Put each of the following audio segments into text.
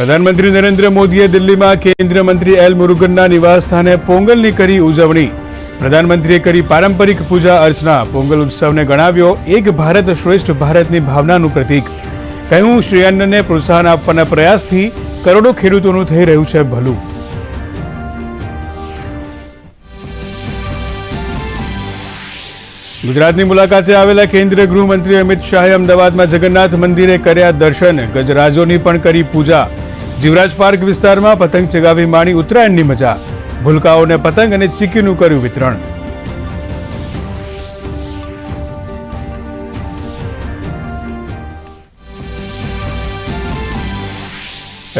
પ્રધાનમંત્રી નરેન્દ્ર મોદીએ દિલ્હીમાં કેન્દ્રીય મંત્રી એલ મુરુગનના નિવાસસ્થાને પોંગલની કરી ઉજવણી. પ્રધાનમંત્રીએ કરી પારંપરિક પૂજા અર્ચના. પોંગલ ઉત્સવને ગણાવ્યો એક ભારત શ્રેષ્ઠ ભારતની ભાવનાનું પ્રતીક. કહ્યું શ્રી અન્નને પ્રોત્સાહન આપવાના પ્રયાસથી કરોડો ખેડૂતોનું થઈ રહ્યું છે ભલું. ગુજરાતની મુલાકાતે આવેલા કેન્દ્રીય ગૃહમંત્રી અમિત શાહે અમદાવાદમાં જગન્નાથ મંદિરે કર્યા દર્શન. ગજરાજોની પણ કરી પૂજા. જીવરાજ પાર્ક વિસ્તારમાં પતંગ ચગાવી માણી ઉત્તરાયણની મજા. ભૂલકાઓને પતંગ અને ચીકીનું કર્યું વિતરણ.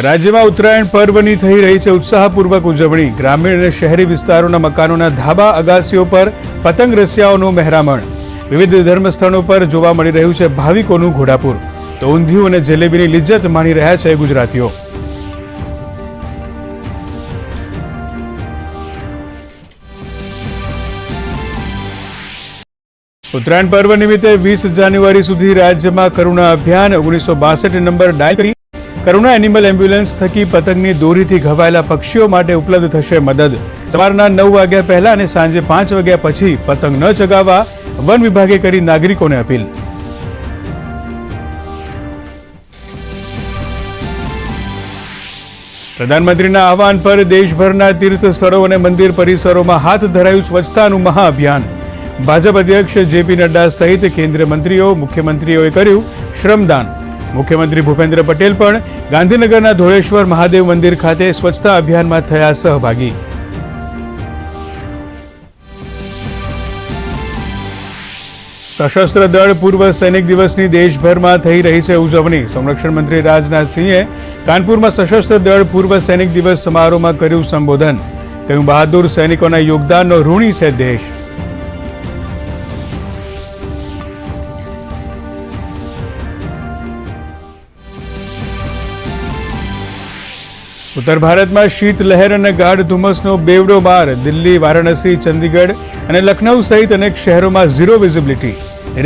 રાજ્યમાં ઉત્તરાયણ પર્વની થઈ રહી છે ઉત્સાહપૂર્વક ઉજવણી. ગ્રામીણ અને શહેરી વિસ્તારોના મકાનોના ધાબા અગાસીઓ પર પતંગ રસિયાઓનું મહેરામણ. વિવિધ ધર્મસ્થળો પર જોવા મળી રહ્યું છે ભાવિકોનું ઘોડાપુર. તો ઊંધિયું અને જલેબીની લિજ્જત માણી રહ્યા છે ગુજરાતીઓ. ઉત્તરાયણ પર્વ નિમિત્તે વીસ જાન્યુઆરી સુધી રાજ્યમાં કરુણા અભિયાન, ઓગણીસો બાસઠ નંબર ડાયલ કરી. કરુણા એનિમલ એમ્બ્યુલન્સ થકી પતંગની દોરીથી ઘવાયેલા પક્ષીઓ માટે ઉપલબ્ધ થશે મદદ. સવારના નવ વાગ્યા પહેલા અને સાંજે પાંચ વાગ્યા પછી પતંગ ન ચગાવવા વન વિભાગે કરી નાગરિકોને અપીલ. પ્રધાનમંત્રીના આહવાન પર દેશભરના તીર્થ સ્થળો અને મંદિર પરિસરોમાં હાથ ધરાયું સ્વચ્છતાનું મહાઅભિયાન. ભાજપ અધ્યક્ષ જેપી નડ્ડા સહિત કેન્દ્રીય મંત્રીઓ, મુખ્યમંત્રીઓએ કર્યું શ્રમદાન. મુખ્યમંત્રી ભૂપેન્દ્ર પટેલ પણ ગાંધીનગરના ધોળેશ્વર મહાદેવ મંદિર ખાતે સ્વચ્છતા અભિયાનમાં થયા સહભાગી. સશસ્ત્ર દળ પૂર્વ સૈનિક દિવસની દેશભરમાં થઈ રહી છે ઉજવણી. સંરક્ષણ મંત્રી રાજનાથ સિંહે કાનપુરમાં સશસ્ત્ર દળ પૂર્વ સૈનિક દિવસ સમારોહમાં કર્યું સંબોધન. કહ્યું, બહાદુર સૈનિકોના યોગદાનનો ઋણી છે દેશ. ઉત્તર ભારતમાં શીત અને ગાઢ ધુમ્મસનો બેવડો બાર દિલ્હી, વારાણસી, ચંદીગઢ અને લખનૌ સહિત અનેક શહેરોમાં ઝીરો વિઝિબિલિટી.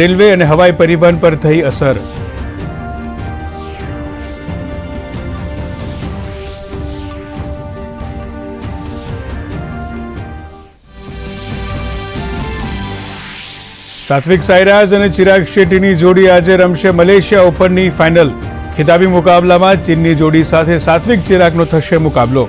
રેલવે અને હવાઈ પરિવહન પર થઈ અસર. સાત્વિક સાઈરાજ અને ચિરાગ શેટ્ટીની જોડી આજે રમશે મલેશિયા ઓપનની ફાઇનલ. ખિતાબી મુકાબલામાં ચીનની જોડી સાથે સાત્વિક ચિરાગનો થશે મુકાબલો.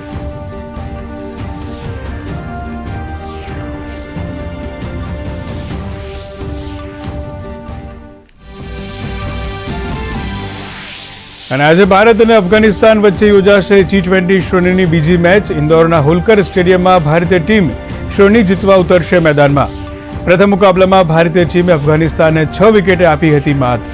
અને આજે ભારત અને અફઘાનિસ્તાન વચ્ચે યોજાશે ટી ટ્વેન્ટી શ્રેણીની બીજી મેચ. ઇન્દોરના હોલકર સ્ટેડિયમમાં ભારતીય ટીમ શ્રેણી જીતવા ઉતરશે મેદાનમાં. પ્રથમ મુકાબલામાં ભારતીય ટીમે અફઘાનિસ્તાનને છ વિકેટે આપી હતી માત.